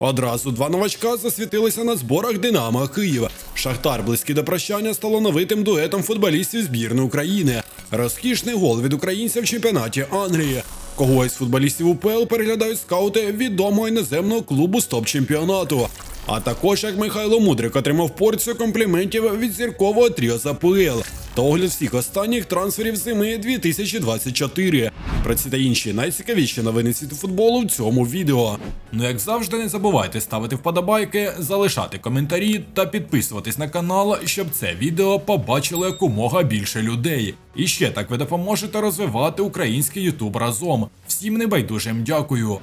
Одразу два новачка засвітилися на зборах Динамо Києва. Шахтар близький до прощання стало новитим дуетом футболістів збірної України. Розкішний гол від українця в чемпіонаті Англії. Когось з футболістів УПЛ переглядають скаути відомого іноземного клубу з топ-чемпіонату. А також як Михайло Мудрик отримав порцію компліментів від зіркового тріо з АПЛ та огляд всіх останніх трансферів зими 2024. Про ці та інші найцікавіші новини світу футболу в цьому відео. Ну як завжди, не забувайте ставити вподобайки, залишати коментарі та підписуватись на канал, щоб це відео побачило якомога більше людей. І ще так ви допоможете розвивати український Ютуб разом. Всім небайдужим дякую.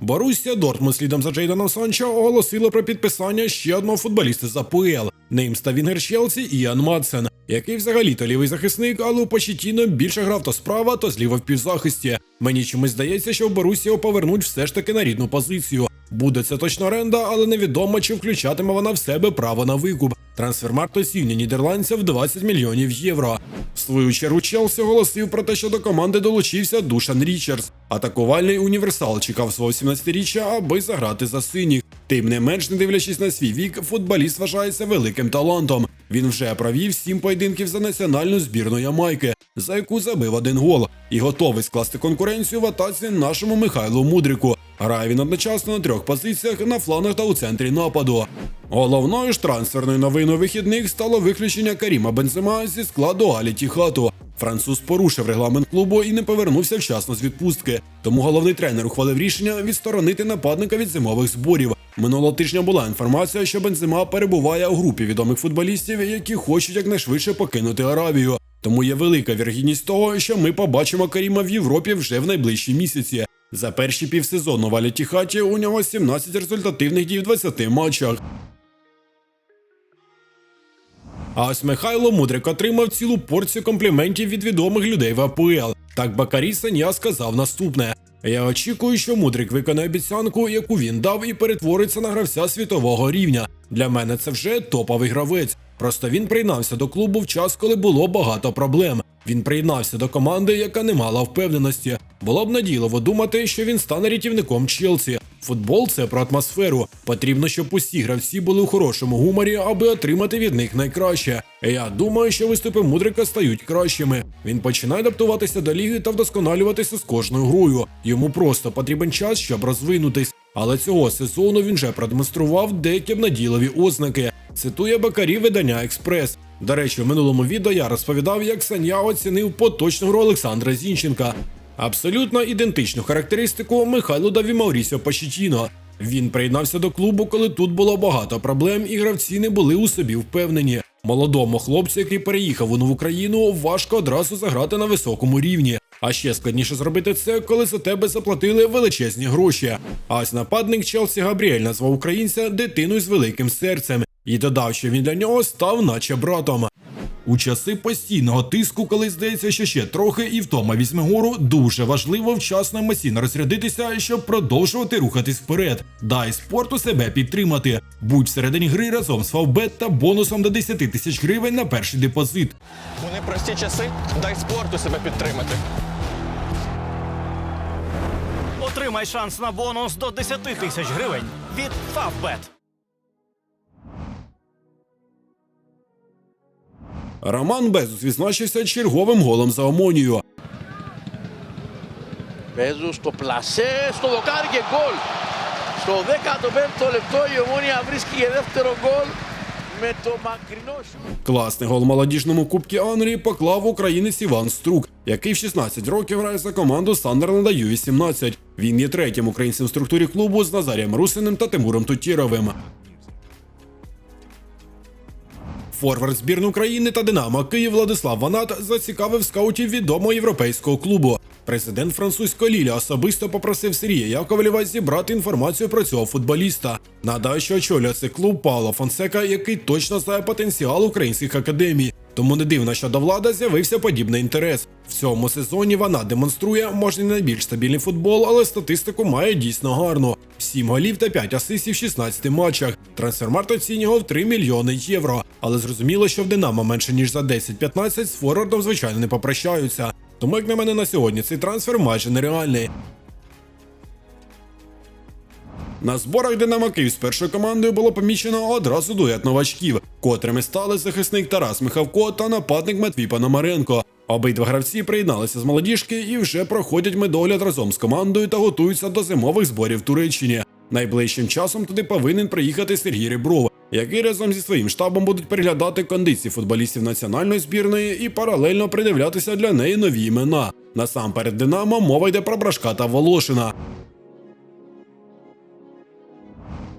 Боруссія Дортмунд слідом за Джейданом Санчо оголосила про підписання ще одного футболіста з АПЛ. Ним став Вінгер Челсі Ян Мадсен, який взагалі-то лівий захисник, але у Почетіно більше грав то справа, то зліва в півзахисті. Мені чомусь здається, що в Борусіо повернуть все ж таки на рідну позицію. Буде це точно оренда, але невідомо, чи включатиме вона в себе право на викуп. Трансфермаркт оцінює нідерландця в 20 мільйонів євро. В свою чергу Челсі оголосив про те, що до команди долучився Душан Річардс. Атакувальний універсал чекав свого 17-річчя, аби заграти за синіх. Тим не менш, не дивлячись на свій вік, футболіст вважається великим талантом. Він вже провів сім поєдинків за національну збірну Ямайки, за яку забив один гол, і готовий скласти конкуренцію в атаці нашому Михайлу Мудрику. Грає він одночасно на трьох позиціях на флангах та у центрі нападу. Головною ж трансферною новиною вихідних стало виключення Каріма Бензема зі складу Алі Тіхату. Француз порушив регламент клубу і не повернувся вчасно з відпустки. Тому головний тренер ухвалив рішення відсторонити нападника від зимових зборів. Минулого тижня була інформація, що Бензема перебуває у групі відомих футболістів, які хочуть якнайшвидше покинути Аравію. Тому є велика вірогідність того, що ми побачимо Каріма в Європі вже в найближчі місяці. За перші півсезону в Алі Тіхаті у нього 17 результативних дій в 20 матчах. А ось Михайло Мудрик отримав цілу порцію компліментів від відомих людей в АПЛ. Так Бакарі Саня сказав наступне: Я очікую, що Мудрик виконає обіцянку, яку він дав, і перетвориться на гравця світового рівня. Для мене це вже топовий гравець. Просто він приєднався до клубу в час, коли було багато проблем. Він приєднався до команди, яка не мала впевненості. Було б надійливо думати, що він стане рятівником Челсі. Футбол це про атмосферу. Потрібно, щоб усі гравці були у хорошому гуморі, аби отримати від них найкраще. Я думаю, що виступи Мудрика стають кращими. Він починає адаптуватися до ліги та вдосконалюватися з кожною грою. Йому просто потрібен час, щоб розвинутись. Але цього сезону він вже продемонстрував деякі надійливі ознаки. Цитує Бакарі видання Експрес. До речі, в минулому відео я розповідав, як Саня оцінив поточну гру Олександра Зінченка. Абсолютно ідентичну характеристику Михайло дав і Маурісіо Пачітіно. Він приєднався до клубу, коли тут було багато проблем, і гравці не були у собі впевнені. Молодому хлопцю, який переїхав у нову країну, важко одразу заграти на високому рівні. А ще складніше зробити це, коли за тебе заплатили величезні гроші. А ось нападник Челсі Габріель назвав українця дитиною з великим серцем і додав, що він для нього став, наче братом. У часи постійного тиску, коли здається, що ще трохи і втома візьме гору, дуже важливо вчасно емоційно розрядитися, щоб продовжувати рухатись вперед. Дай спорту себе підтримати. Будь всередині гри разом з Фавбет та бонусом до 10 тисяч гривень на перший депозит. У непрості часи дай спорту себе підтримати. Отримай шанс на бонус до 10 тисяч гривень від Favbet. Роман Безус відзначився черговим голом за Омонію. Παίζουν στο πλασέ, στο δοκάρι και γκολ. Στο 15ο λεπτό η Ομόνια βρίσκει για δεύτερο γκολ με το μακρινό σουτ. Класний гол в молодіжному Кубці Англії поклав українець Іван Струк, який в 16 років грає за команду Сандерленда Ю-18. Він є третім українцем в структурі клубу з Назарієм Русиним та Тимуром Тутєровим. Форвард збірної України та Динамо Київ Владислав Ванат зацікавив скаутів відомого європейського клубу. Президент французького Ліля особисто попросив Сергія Яковлєва зібрати інформацію про цього футболіста. Нагадаю, що очолює цей клуб Пауло Фонсека, який точно знає потенціал українських академій. Тому не дивно, що до влади з'явився подібний інтерес. В цьому сезоні вона демонструє, може, не найбільш стабільний футбол, але статистику має дійсно гарну: 7 голів та 5 асистів в 16 матчах. Трансфермарт оцінював 3 мільйони євро. Але зрозуміло, що в Динамо менше ніж за 10-15 з форвардом, звичайно, не попрощаються. Тому, як на мене на сьогодні, цей трансфер майже нереальний. На зборах Динамо Київ з першою командою було помічено одразу дует новачків, котрими стали захисник Тарас Михавко та нападник Матвій Пономаренко. Обидва гравці приєдналися з молодіжки і вже проходять медогляд разом з командою та готуються до зимових зборів Туреччині. Найближчим часом туди повинен приїхати Сергій Ребров, який разом зі своїм штабом будуть переглядати кондиції футболістів національної збірної і паралельно придивлятися для неї нові імена. Насамперед Динамо мова йде про Брашка та Волошина.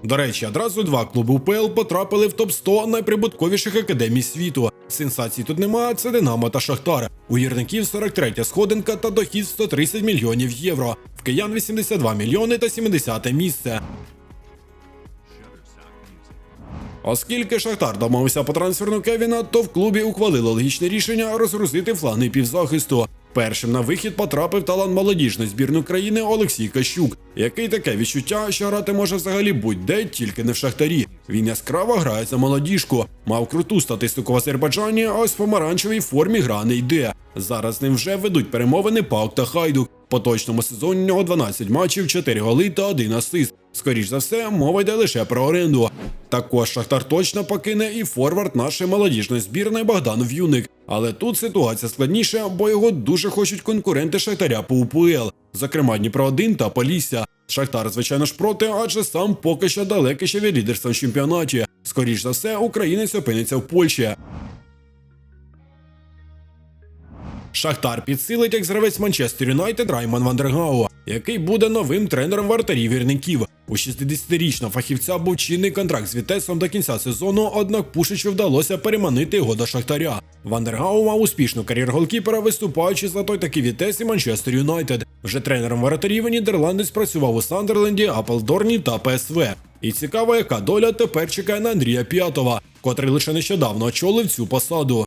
До речі, одразу два клуби УПЛ потрапили в топ-100 найприбутковіших академій світу. Сенсацій тут нема, це Динамо та Шахтар. У гірників 43 сходинка та дохід 130 мільйонів євро. В киян 82 мільйони та 70 місце. Оскільки Шахтар домовився по трансферну Кевіна, то в клубі ухвалили логічне рішення розгрузити флани півзахисту. Першим на вихід потрапив талант молодіжної збірної країни Олексій Кащук, який таке відчуття, що грати може взагалі будь-де, тільки не в шахтарі. Він яскраво грає за молодіжку, мав круту статистику в Азербайджані, а ось в помаранчевій формі гра не йде. Зараз з ним вже ведуть перемовини Паук та Хайдук. Поточному сезоні у нього 12 матчів, 4 голи та 1 асист. Скоріш за все, мова йде лише про оренду. Також Шахтар точно покине і форвард нашої молодіжної збірної Богдан В'юник. Але тут ситуація складніша, бо його дуже хочуть конкуренти Шахтаря по УПЛ, зокрема Дніпро 1 та Полісся. Шахтар, звичайно ж, проти, адже сам поки що далекий ще від лідерства в чемпіонаті. Скоріш за все, українець опиниться в Польщі. Шахтар підсилить екс-гравець Манчестер Юнайтед Райман Вандергау, який буде новим тренером вартарів вірників. У 60-річного фахівця був чинний контракт з Вітесом до кінця сезону, однак Пушичу вдалося переманити його до Шахтаря. Вандергау мав успішну кар'єру голкіпера, виступаючи за той таки Вітес і Манчестер Юнайтед. Вже тренером воротарів нідерландець працював у Сандерленді, Аплдорні та ПСВ. І цікаво, яка доля тепер чекає на Андрія П'ятова, котрий лише нещодавно очолив цю посаду.